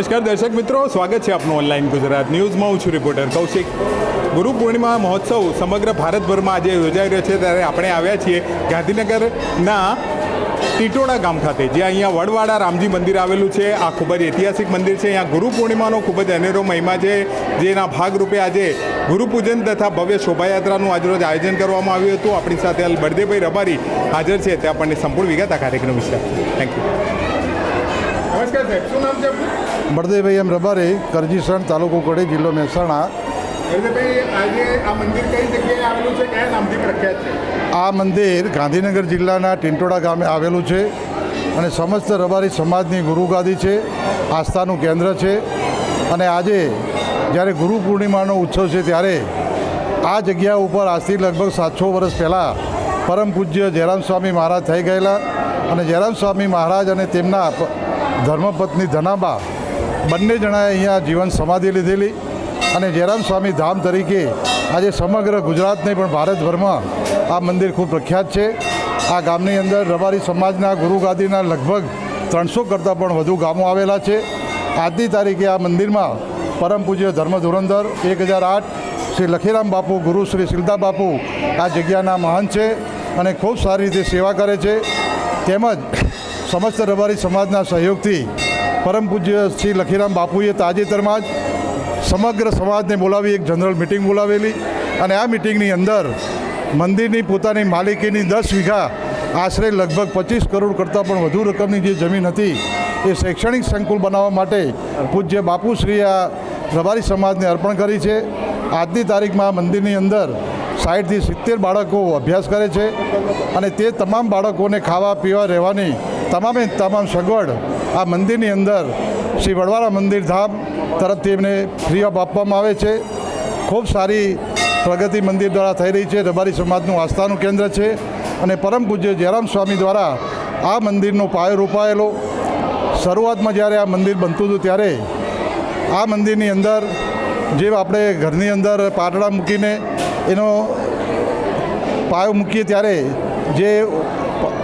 નમસ્કાર દર્શક મિત્રો, સ્વાગત છે આપનું ઓનલાઈન ગુજરાત ન્યૂઝમાં. હું છું રિપોર્ટર કૌશિક. ગુરુ પૂર્ણિમા મહોત્સવ સમગ્ર ભારતભરમાં આજે યોજાઈ રહ્યો છે. ત્યારે આપણે આવ્યા છીએ ગાંધીનગરના ટીટોડા ગામ ખાતે જે અહીંયા વડવાડા રામજી મંદિર આવેલું છે. આ ખૂબ જ ઐતિહાસિક મંદિર છે. અહીંયા ગુરુ પૂર્ણિમાનો ખૂબ જ અનેરો મહિમા છે, જેના ભાગરૂપે આજે ગુરુપૂજન તથા ભવ્ય શોભાયાત્રાનું આજરોજ આયોજન કરવામાં આવ્યું હતું. આપણી સાથે બળદેવભાઈ રબારી હાજર છે. તે આપણને સંપૂર્ણ વિગત આ કાર્યક્રમ વિશે થેન્ક યુ નમસ્કાર સાહેબ શું નામ છે આપનું? બળદેવભાઈ એમ રબારી કરજીસણ તાલુકો કોડી જિલ્લો મહેસાણા. આ મંદિર ગાંધીનગર જિલ્લાના ટિંટોડા ગામે આવેલું છે અને સમસ્ત રબારી સમાજની ગુરુગાદી છે આસ્થાનું કેન્દ્ર છે. અને આજે જ્યારે ગુરુ પૂર્ણિમાનો ઉત્સવ છે ત્યારે આ જગ્યા ઉપર આજથી લગભગ સાતસો વર્ષ પહેલાં પરમ પૂજ્ય જયરામ સ્વામી મહારાજ થઈ ગયેલા. અને જયરામ સ્વામી મહારાજ અને તેમના ધર્મપત્ની ધનાબા બંને જણાએ અહીંયા જીવન સમાધિ લીધેલી અને જયરામ સ્વામી ધામ તરીકે આજે સમગ્ર ગુજરાતને પણ ભારતભરમાં આ મંદિર ખૂબ પ્રખ્યાત છે. આ ગામની અંદર રબારી સમાજના ગુરુગાદીના લગભગ ત્રણસો કરતાં પણ વધુ ગામો આવેલા છે. આજની તારીખે આ મંદિરમાં પરમ પૂજ્ય ધર્મ ધુરંધર એક હજાર આઠ શ્રી લખીરામ બાપુ, ગુરુ શ્રી સિલદા બાપુ આ જગ્યાના મહાન છે અને ખૂબ સારી રીતે સેવા કરે છે. તેમજ સમસ્ત રબારી સમાજના સહયોગથી પરમ પૂજ્ય શ્રી લખીરામ બાપુએ તાજેતરમાં જ સમગ્ર સમાજને બોલાવી, એક જનરલ મિટિંગ બોલાવેલી અને આ મિટિંગની અંદર મંદિરની પોતાની માલિકીની દસ વીઘા આશરે લગભગ પચીસ કરોડ કરતાં પણ વધુ રકમની જે જમીન હતી એ શૈક્ષણિક સંકુલ બનાવવા માટે પૂજ્ય બાપુશ્રીએ આ રબારી સમાજને અર્પણ કરી છે. આજની તારીખમાં મંદિરની અંદર સાઠથી સિત્તેર બાળકો અભ્યાસ કરે છે અને તે તમામ બાળકોને ખાવા, પીવા, રહેવાની તમામે તમામ સગવડ આ મંદિરની અંદર શ્રી વડવાળા મંદિર ધામ તરફથી એમને ફ્રી ઓફ આપવામાં આવે છે. ખૂબ સારી પ્રગતિ મંદિર દ્વારા થઈ રહી છે. રબારી સમાજનું આસ્થાનું કેન્દ્ર છે અને પરમ પૂજ્ય જયરામ સ્વામી દ્વારા આ મંદિરનો પાયો રોપાયેલો. શરૂઆતમાં જ્યારે આ મંદિર બનતું હતું ત્યારે આ મંદિરની અંદર જે આપણે ઘરની અંદર પાટડા મૂકીને એનો પાયો મૂકીએ ત્યારે જે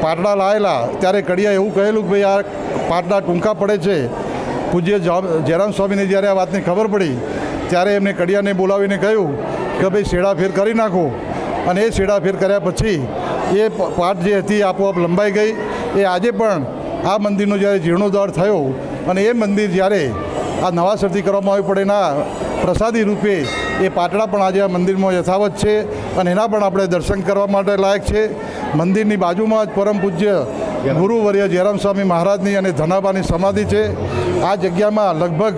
પાટડા લાયેલા, ત્યારે કડિયા એવું કહેલું કે ભાઈ, આ પાટડા ટૂંકા પડે છે. પૂજ્ય જયરામ સ્વામીને જ્યારે આ વાતની ખબર પડી, ત્યારે એમને કડિયાને બોલાવીને કહ્યું કે ભાઈ શેડાફેર કરી નાખો. અને એ શેડાફેર કર્યા પછી એ પાટ જે હતી આપોઆપ લંબાઈ ગઈ. એ આજે પણ આ મંદિરનો જ્યારે જીર્ણોદ્ધાર થયો અને એ મંદિર જ્યારે આ નવાસરથી કરવામાં આવ્યું પડે એના પ્રસાદી રૂપે એ પાટડા પણ આજે આ મંદિરમાં યથાવત છે અને એના પણ આપણે દર્શન કરવા માટે લાયક છે. મંદિરની બાજુમાં જ પરમ પૂજ્ય ગુરુવર્ય જયરામ સ્વામી મહારાજની અને ધનાબાની સમાધિ છે. આ જગ્યામાં લગભગ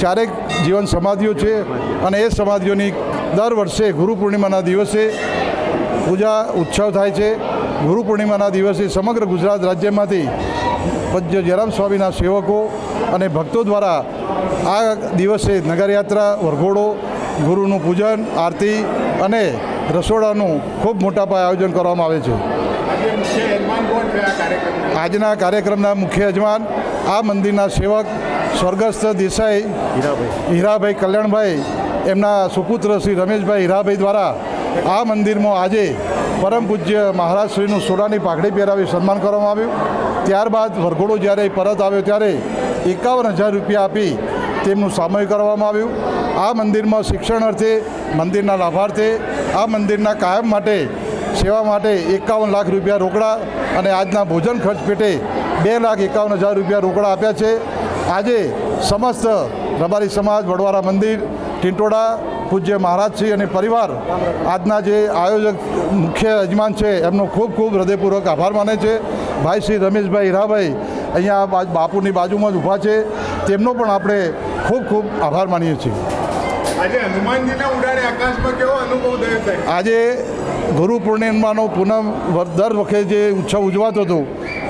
ચારેક જીવન સમાધિઓ છે અને એ સમાધિઓની દર વર્ષે ગુરુ પૂર્ણિમાના દિવસે પૂજા ઉત્સવ થાય છે. ગુરુ પૂર્ણિમાના દિવસે સમગ્ર ગુજરાત રાજ્યમાંથી પૂજ્ય જયરામ સ્વામીના સેવકો અને ભક્તો દ્વારા આ દિવસે નગરયાત્રા વરઘોડો ગુરુનું પૂજન આરતી અને રસોડાનું ખૂબ મોટા પાયે આયોજન કરવામાં આવે છે. આજના કાર્યક્રમના મુખ્ય યજમાન આ મંદિરના સેવક સ્વર્ગસ્થ દેસાઈ હીરાભાઈ. કલ્યાણભાઈ એમના સુપુત્ર શ્રી રમેશભાઈ હીરાભાઈ દ્વારા આ મંદિરમાં આજે પરમ પૂજ્ય મહારાજશ્રીનું સોડાની પાઘડી પહેરાવી સન્માન કરવામાં આવ્યું. ત્યારબાદ વરઘોડો જ્યારે પરત આવ્યો ત્યારે એકાવન હજાર રૂપિયા આપી તેમનું સામયિક કરવામાં આવ્યું. આ મંદિરમાં શિક્ષણ અર્થે, મંદિરના લાભાર્થે, આ મંદિરના કાયમ માટે, સેવા માટે એકાવન લાખ રૂપિયા રોકડા અને આજના ભોજન ખર્ચ પેટે બે લાખ એકાવન હજાર રૂપિયા રોકડા આપ્યા છે. આજે સમસ્ત રબારી સમાજ, વડવારા મંદિર, ટિંટોડા, પૂજ્ય મહારાજશ્રી અને પરિવાર આજના જે આયોજક મુખ્ય યજમાન છે, એમનો ખૂબ ખૂબ હૃદયપૂર્વક આભાર માને છે. ભાઈ શ્રી રમેશભાઈ હીરાભાઈ અહીંયા બાપુની બાજુમાં જ ઊભા છે. તેમનો પણ આપણે ખૂબ ખૂબ આભાર માનીએ છીએ. આજે ગુરુ પૂર્ણિમાનો પૂનમ દર વખતે જે ઉત્સવ ઉજવાતો હતો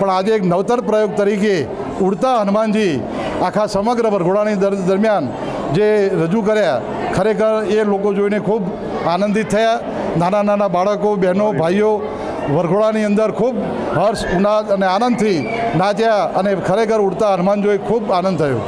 પણ આજે એક નવતર પ્રયોગ તરીકે ઉડતા હનુમાનજી આખા સમગ્ર વરઘોડાની દર- દરમિયાન જે રજૂ કર્યા ખરેખર એ લોકો જોઈને ખૂબ આનંદિત થયા. નાના નાના બાળકો બહેનો ભાઈઓ વરઘોડાની અંદર ખૂબ હર્ષ, ઉનાદ અને આનંદથી નાચ્યા અને ખરેખર ઉડતા હનુમાન જોઈ ખૂબ આનંદ થયો.